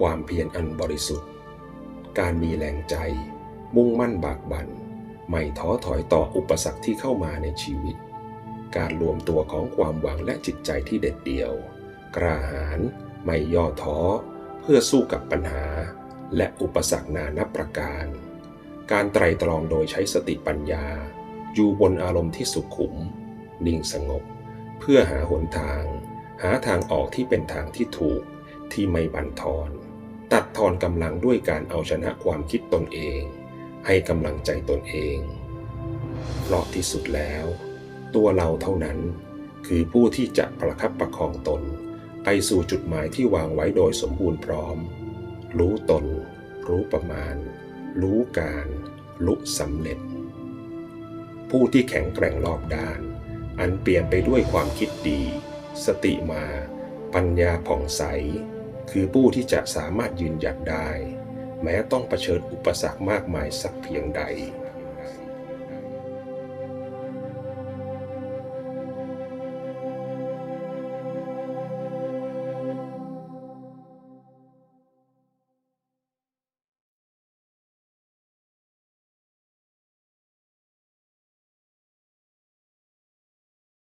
ความเพียรอันบริสุทธิ์ การมีแรงใจ มุ่งมั่นบากบัน่น ไม่ท้อถอยต่ออุปสรรคที่เข้ามาในชีวิต การรวมตัวของความหวังและจิตใจที่เด็ดเดี่ยวกล้าหาญไม่ย่อท้อ เพื่อสู้กับปัญหา และอุปสรรคนานับประการ การไตรตรองโดยใช้สติปัญญา อยู่บนอารมณ์ที่สุขุม นิ่งสงบ เพื่อหาหนทาง หาทางออกที่เป็นทางที่ถูกที่ไม่บั่นทอน ทอนกำลังด้วยการเอาชนะความคิดตนเอง ให้กำลังใจตนเองเพราะที่สุดแล้ว ตัวเราเท่านั้น คือผู้ที่จะประคับประคองตน ไปสู่จุดหมายที่วางไว้โดยสมบูรณ์พร้อม รู้ตน รู้ประมาณ รู้การลุสำเร็จ ผู้ที่แข็งแกร่งรอบด้าน อันเปลี่ยนไปด้วยความคิดดี สติมา ปัญญาผ่องใส คือผู้ที่จะสามารถยืนหยัดได้ แม้ต้องเผชิญอุปสรรคมากมายสักเพียงใด